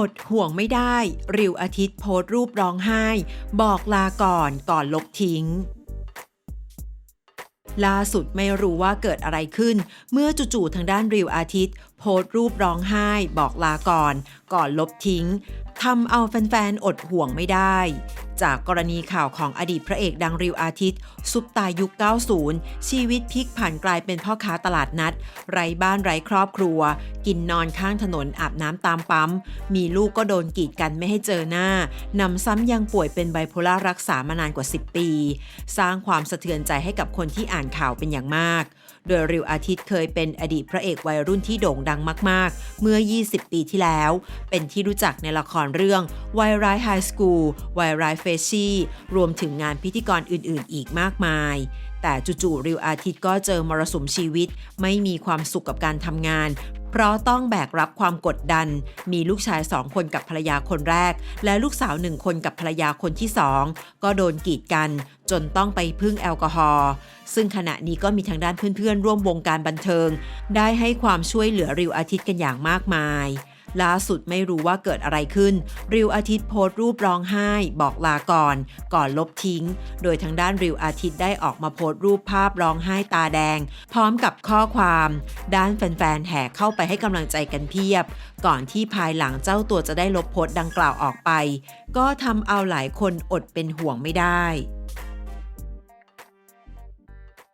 อดห่วงไม่ได้ ริวอาทิตย์โพสต์รูปร้องไห้ บอกลาก่อนก่อนลบทิ้ง ล่าสุดไม่รู้ว่าเกิดอะไรขึ้น เมื่อจู่ๆทางด้านริวอาทิตย์ โพสต์รูปร้องไห้ บอกลาก่อน ก่อนลบทิ้ง ทำเอาแฟนๆ อดห่วงไม่ได้ จากกรณีข่าวของอดีตพระเอกดังริวอาทิตย์ ซุปตายุค 90 ชีวิตพลิกผันกลายเป็นพ่อค้าตลาดนัด ไร้บ้านไร้ครอบครัว กินนอนข้างถนนอาบน้ำตามปั๊ม มีลูกก็โดนกีดกันไม่ให้เจอหน้านำซ้ำยังป่วยเป็นไบโพล่ารักษามานานกว่า 10 ปี สร้างความสะเทือนใจให้กับคนที่อ่านข่าวเป็นอย่างมาก โดยริวอาทิตย์เคยเป็นอดีตพระเอกวัยรุ่นที่โด่งดังมาก ๆ เมื่อ 20 ปีที่แล้ว เป็นที่รู้จักในละครเรื่องวายร้ายไฮสคูลวายร้ายเฟชี่รวมถึงงานพิธีกรอื่น ๆ อีกมากมาย แต่จู่ๆริวอาทิตย์ก็เจอมรสุมชีวิต ไม่มีความสุขกับการทำงาน เพราะต้องแบกรับความกดดัน มีลูกชายสองคนกับภรรยาคนแรก และลูกสาวหนึ่งคนกับภรรยาคนที่สองก็โดนกีดกัน จนต้องไปพึ่งแอลกอฮอล์ซึ่งขณะนี้ก็มีทางด้านเพื่อนๆ ร่วมวงการบันเทิง ได้ให้ความช่วยเหลือริวอาทิตย์กันอย่างมากมาย ล่าสุดไม่รู้ว่าเกิดอะไรขึ้น ริวอาทิตย์โพสต์รูปร้องไห้ บอกลาก่อน ก่อนลบทิ้ง โดยทางด้านริวอาทิตย์ได้ออกมาโพสต์รูปภาพร้องไห้ตาแดง พร้อมกับข้อความ ด้านแฟนๆแห่เข้าไปให้กำลังใจกันเพียบ ก่อนที่ภายหลังเจ้าตัวจะได้ลบโพสต์ดังกล่าวออกไป ก็ทำเอาหลายคนอดเป็นห่วงไม่ได้